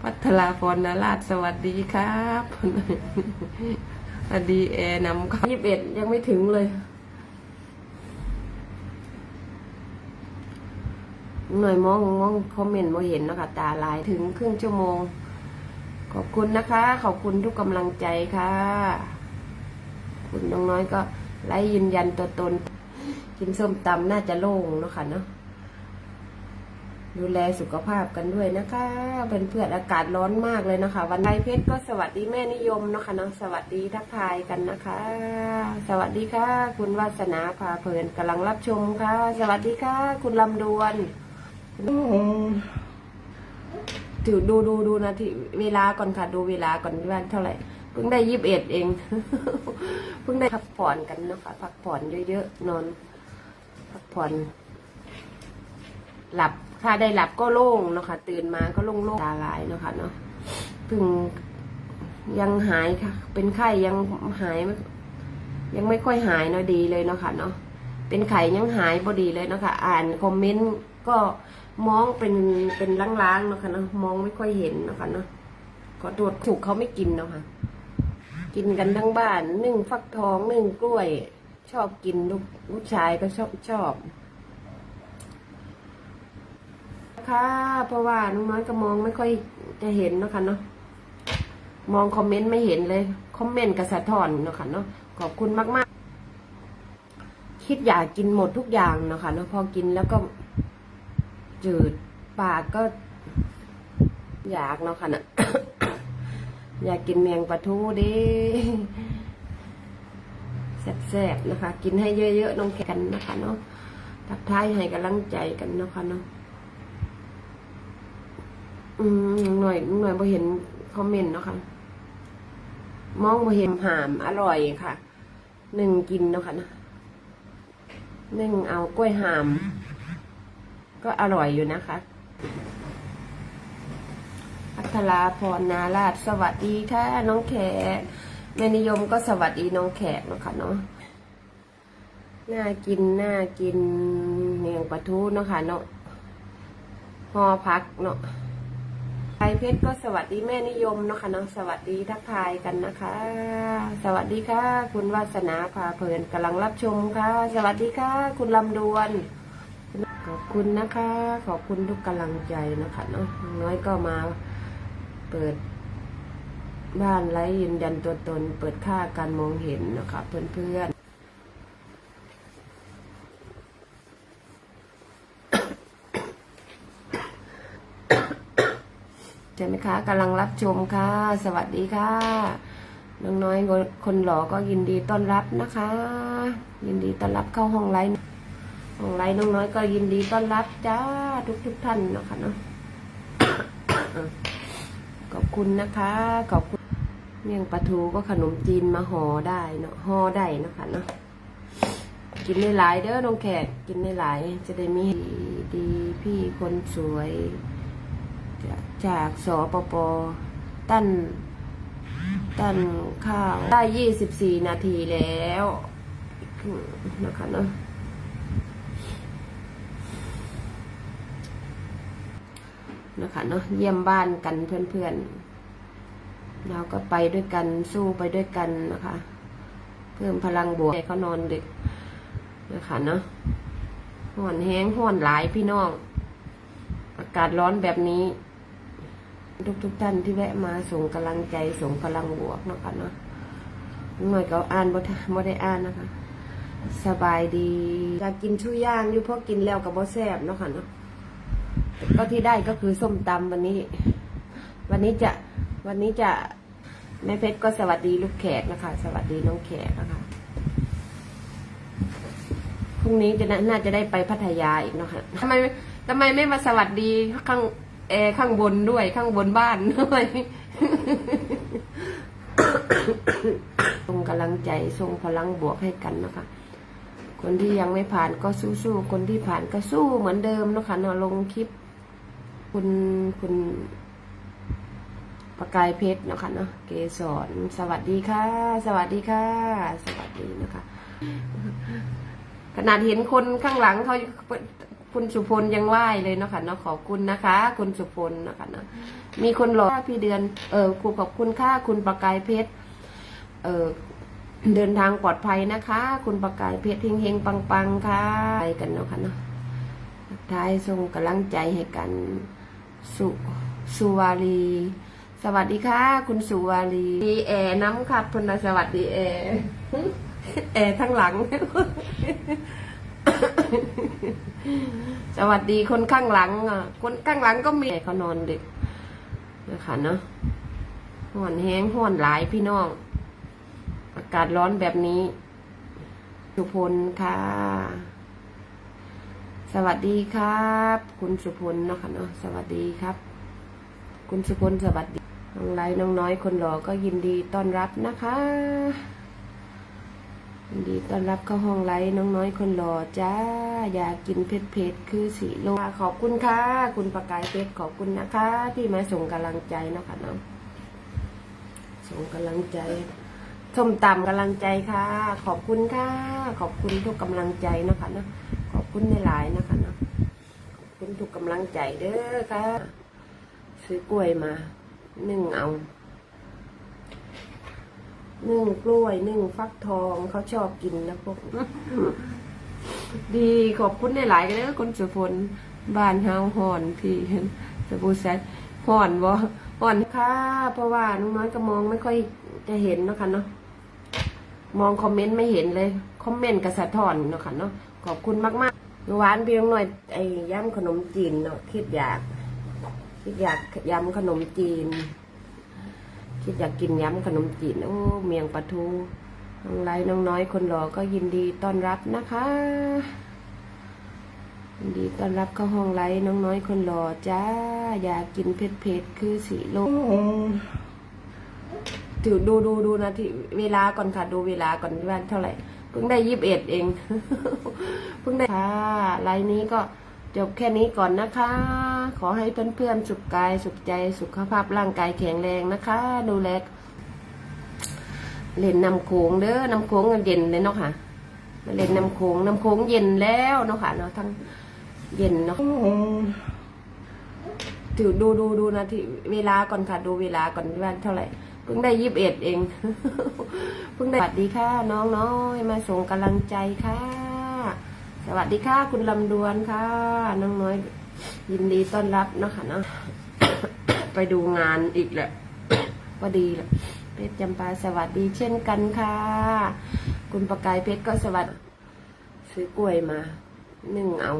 พัทราพรนราชสวัสดีครับสวัสดีแอร์นำครับยี่สิบเอ็ดยังไม่ถึงเลย หน่อยมองมองคอมเมนต์มาเห็นนะคะตาลายถึงครึ่งชั่วโมง ขอบคุณนะคะ ขอบคุณทุกกำลังใจค่ะ คุณน้องน้อยก็ไล่ยืนยันตัวตน กินส้มตำน่าจะโล่งเนาะค่ะเนาะ ดูแลสุขภาพกันด้วยนะคะเป็นเพื่อนอากาศร้อนมากเลยนะคะ วันไทเพชรก็สวัสดีแม่นิยมเนาะคะนะสวัสดีทักทายกันนะคะ สวัสดีค่ะ คุณวาสนาพาเพลินกำลังรับชมค่ะ สวัสดีค่ะ คุณลำดวนถือดูดูดูนาทีเวลาก่อนค่ะ ดูเวลาก่อนว่าเท่าไหร่เพิ่งได้ยี่สิบเอ็ดเองเพิ่งได้พักผ่อนกันเนาะคะพักผ่อนเยอะๆนอน พักผ่อน หลับ ถ้าได้หลับก็โล่งเนาะค่ะ ตื่นมาก็โล่งๆตาลายเนาะค่ะเนาะเพิ่งยังหายค่ะ เป็นไข้ยังหายไม่ยังไม่ค่อยหายเนาะดีเลยเนาะค่ะเนาะเป็นไข้ยังหายบดีเลยเนาะค่ะ อ่านคอมเมนต์ก็มองเป็นเป็นล้างๆเนาะค่ะเนาะมองไม่ค่อยเห็นเนาะค่ะเนาะก็ตรวจถูกเขาไม่กินเนาะค่ะ กินกันทั้งบ้านนึ่งฟักทองนึ่งกล้วย ชอบกินลูกลูกชายก็ชอบชอบ ค่ะ เพราะว่าน้องน้อยก็มองไม่ค่อยจะเห็นนะคะเนาะมองคอมเมนต์ไม่เห็นเลยคอมเมนต์กระสะท้อนนะคะเนาะขอบคุณมาก ๆ คิดอยากกินหมดทุกอย่างนะคะเนาะพอกินแล้วก็จืดปากก็อยากเนาะค่ะเนาะอยากกินเมียงปลาทูดิแซ่บๆนะคะ กินให้เยอะๆน้องแขกกันนะคะเนาะทักทายให้กำลังใจกันนะคะเนาะ อืมหน่อยหน่อยพอเห็นคอมเมนต์เนาะค่ะมองพอเห็นหามอร่อยค่ะหนึ่งกินเนาะค่ะนะหนึ่งเอากล้วยหาม ก็อร่อยอยู่นะคะอัคราพรนาราชสวัสดีค่ะน้องแขกแม่นิยมก็สวัสดีน้องแขกเนาะค่ะเนาะน่ากินน่ากินเนียงปลาทูเนาะค่ะเนาะหอพักเนาะ ไทยเพชรก็สวัสดีแม่นิยมเนาะค่ะเนาะสวัสดีทักทายกันนะคะ สวัสดีค่ะ คุณวาสนาพาเพลินกำลังรับชมค่ะ สวัสดีค่ะ คุณลำดวน ขอบคุณนะคะ ขอบคุณทุกกำลังใจนะคะเนาะองน้อยก็มาเปิดบ้านไร้ยืนยันตัวตน เปิดค่าการมองเห็นนะคะ เพื่อนๆ ใช่ไหม คะกำลังรับชมค่ะ สวัสดีค่ะน้องน้อยคนหล่อก็ยินดีต้อนรับนะคะ ยินดีต้อนรับเข้าห้องไลน์ห้องไลน์น้องน้อยก็ยินดีต้อนรับจ้าทุกทุกท่านเนาะคะเนาะขอบคุณนะคะขอบคุณเมี่ยงปลาทูก็ขนมจีนมาห่อได้เนาะห่อได้นะคะเนาะกินได้หลายเด้อน้องแขกกินได้หลายจะได้มีดีพี่คนสวย จากสปปตั้นตั้นข้าวได้ยี่สิบสี่นาทีแล้วนะคะเนาะนะคะเนาะเยี่ยมบ้านกันเพื่อนๆ เราก็ไปด้วยกันสู้ไปด้วยกันนะคะ เพิ่มพลังบวกให้เขานอนดึกนะคะเนาะห่อนแห้งห่อนหลายพี่น้อง อากาศร้อนแบบนี้ ทุกทุกๆท่านที่แวะมาส่งกำลังใจส่งพลังบวกเนาะค่ะเนาะหน่อยก็อ่านบ่ทันบ่ได้อ่านนะคะ สบายดีอยากกินชูย่างอยู่เพราะกินแล้วกับบ่แซ่บเนาะค่ะเนาะก็ที่ได้ก็คือส้มตำวันนี้ วันนี้จะวันนี้จะแม่เพชรก็สวัสดีลูกแขกนะคะ สวัสดีน้องแขกนะคะพรุ่งนี้จะน่าน่าจะได้ไปพัทยาอีกเนาะค่ะทำไมทำไมไม่มาสวัสดีข้าง แอร์ข้างบนด้วยข้างบนบ้านด้วยส่งกำลังใจส่งพลังบวกให้กันนะคะ คนที่ยังไม่ผ่านก็สู้ๆคนที่ผ่านก็สู้เหมือนเดิมนะคะเนาะลงคลิป คุณคุณประกายเพชรนะคะเนาะเกสรสวัสดีค่ะ สวัสดีค่ะ สวัสดีนะคะ ขนาดเห็นคนข้างหลังเขา คุณสุพลยังไหวเลยเนาะค่ะเนาะขอบคุณนะคะ คุณสุพลนะคะเนาะมีคนรอพี่เดือนเออครูขอบคุณค่ะคุณประกายเพชรเออเดินทางปลอดภัยนะคะ คุณประกายเพชรเฮงเฮงปังปังๆค่ะไปกันเนาะค่ะเนาะท้ายส่งกำลังใจให้กันสุสุวารีสวัสดีค่ะ คุณสุวารีดีแอร์น้ำครับคุณนสวัสดีแอร์แอร์ทั้งหลัง สวัสดีคนข้างหลังอะ คนข้างหลังก็มีเขานอนดึกนะคะเนาะห่อนแห้งห่อนหลายพี่น้อง อากาศร้อนแบบนี้สุพลค่ะ สวัสดีครับ คุณสุพลเนาะค่ะเนาะสวัสดีครับ คุณสุพลสวัสดีน้องไรน้องน้อยคนหล่อก็ยินดีต้อนรับนะคะ ยินดีต้อนรับเข้าห้องไลฟ์น้องน้อยคนหล่อจ้า อยากกินเผ็ดเผ็ดคือสีโลขอบคุณค่ะ คุณประกายเพชรขอบคุณนะคะ ที่มาส่งกำลังใจนะคะเนาะส่งกำลังใจส้มตำกำลังใจค่ะ ขอบคุณค่ะ ขอบคุณทุกกำลังใจนะคะนะขอบคุณในหลายนะคะนะขอบคุณทุกกำลังใจเด้อค่ะ ซื้อกล้วยมาหนึ่งเอา นึ่งกล้วยนึ่งฟักทองเขาชอบกินนะพวก ดีขอบคุณหลายๆกันเลยคนสุพลบ้านเฮาห่อนพี่สบู่แซดห่อนบ่ห่อนค่ะ เพราะว่าน้องน้อยก็มองไม่ค่อยจะเห็นเนาะค่ะเนาะมองคอมเมนต์ไม่เห็นเลย คอมเมนต์กระสะท้อนเนาะค่ะเนาะขอบคุณมากๆเมื่อวานเพี่น้องหน่อยไอ้ย่ำขนมจีนเนาะคิดอยากคิดอยากยำขนมจีน คิดอยากกินยำขนมจีนโอ้เมียงปลาทูน้องไรน้องน้อยคนหล่อก็ยินดีต้อนรับนะคะยินดีต้อนรับเข้าห้องไลน้องน้อยคนหล่อจ้าอยากกินเผ็ดเผ็ดคือสีโลถือดูดูดูนาทีเวลาก่อนค่ะดูเวลาก่อนว่าเท่าไหร่เพิ่งได้ยี่สิบเอ็ดเองเพิ่งได้ค่ะไลน์นี้ก็ จบแค่นี้ก่อนนะคะ ขอให้เพื่อนๆสุขกายสุขใจสุขภาพร่างกายแข็งแรงนะคะ ดูแลเล่นน้ำโขงเด้อน้ำโขงเย็นเลยเนาะค่ะมาเล่นน้ำโขงน้ำโขงเย็นแล้วเนาะค่ะเนาะทั้งเย็นเนาะถือดูดูดูนาทีเวลาก่อนค่ะ ดูเวลาก่อนว่าเท่าไหร่เพิ่งได้ยี่สิบเอ็ดเองเพิ่งได้สวัสดีค่ะ น้องน้อยมาส่งกำลังใจค่ะ สวัสดีค่ะ คุณลำดวนค่ะ น้องน้อยยินดีต้อนรับเนาะคะเนาะไปดูงานอีกแหละก็ดีแหละเพชรจำปาสวัสดีเช่นกันค่ะ คุณประกายเพชรก็สวัสดีซื้อกล้วยมานึ่งเอา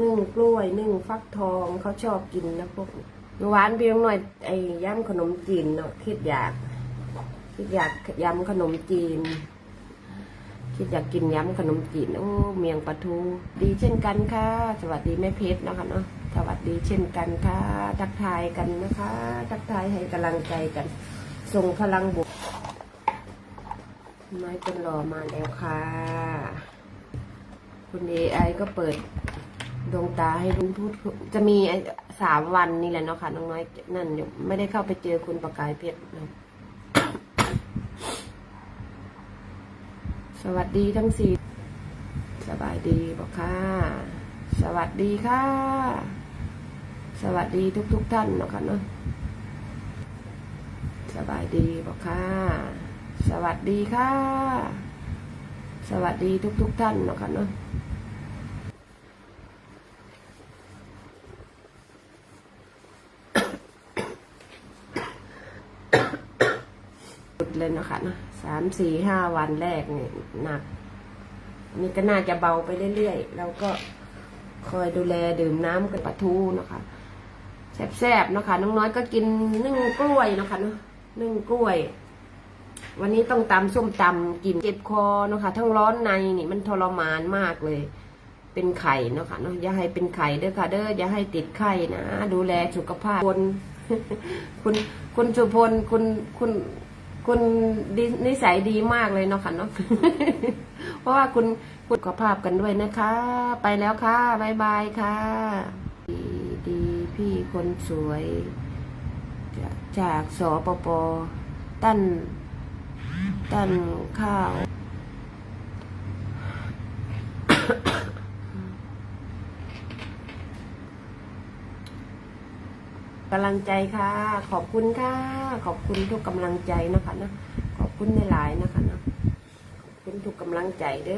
นึ่งกล้วยนึ่งฟักทองเขาชอบกินนะพวกนี้เมื่อวานพี่น้องหน่อยไอ้ย่ำขนมจีนเนาะคิดอยากคิดอยากยำขนมจีน คิดอยากกินยำขนมจีนโอ้เมียงปลาทู ดีเช่นกันค่ะ สวัสดีแม่เพชรนะคะเนาะสวัสดีเช่นกันค่ะทักทายกันนะคะ ทักทายให้กำลังใจกันส่งพลังบวกไม้เป็นรอมาแล้วค่ะ คุณเอไอก็เปิดดวงตาให้ลุงพูดจะมีสามวันนี่แหละเนาะค่ะน้องน้อยนั่นอยู่ไม่ได้เข้าไปเจอคุณประกายเพชรเนาะ สวัสดีทั้งสี่สบายดีบอกค่ะ สวัสดีค่ะ สวัสดีทุกทุกท่านเนาะค่ะเนาะสบายดีบอกค่ะ สวัสดีค่ะ สวัสดีทุกทุกท่านเนาะค่ะเนาะหยุด เลยนะคะเนาะสามสี่ห้าวันแรกเนี่ยหนัก นี่ก็น่าจะเบาไปเรื่อยๆแล้วก็คอยดูแลดื่มน้ำกับปลาทูนะคะแซ่บๆนะคะน้องน้อยก็กินนึ่งกล้วยนะคะเนาะนึ่งกล้วย วันนี้ต้องตำส้มตำกินเจ็บคอนะคะทั้งร้อนในนี่มันทรมานมากเลย เป็นไข่นะคะเนาะอย่าให้เป็นไข่เด้อค่ะ เด้ออย่าให้ติดไข่นะดูแลสุขภาพคนคุณคุณสุพลคุณคุณ คุณดีนิสัยดีมากเลยเนาะค่ะเนาะ เพราะว่าคุณคุณขอภาพกันด้วยนะคะ ไปแล้วค่ะบายบายค่ะดีดีพี่คนสวย จากจากสปปตั้นตั้นข้าว กำลังใจค่ะ ขอบคุณค่ะ ขอบคุณทุกกำลังใจนะคะนะขอบคุณหลายๆนะคะนะขอบคุณทุกกำลังใจเด้อ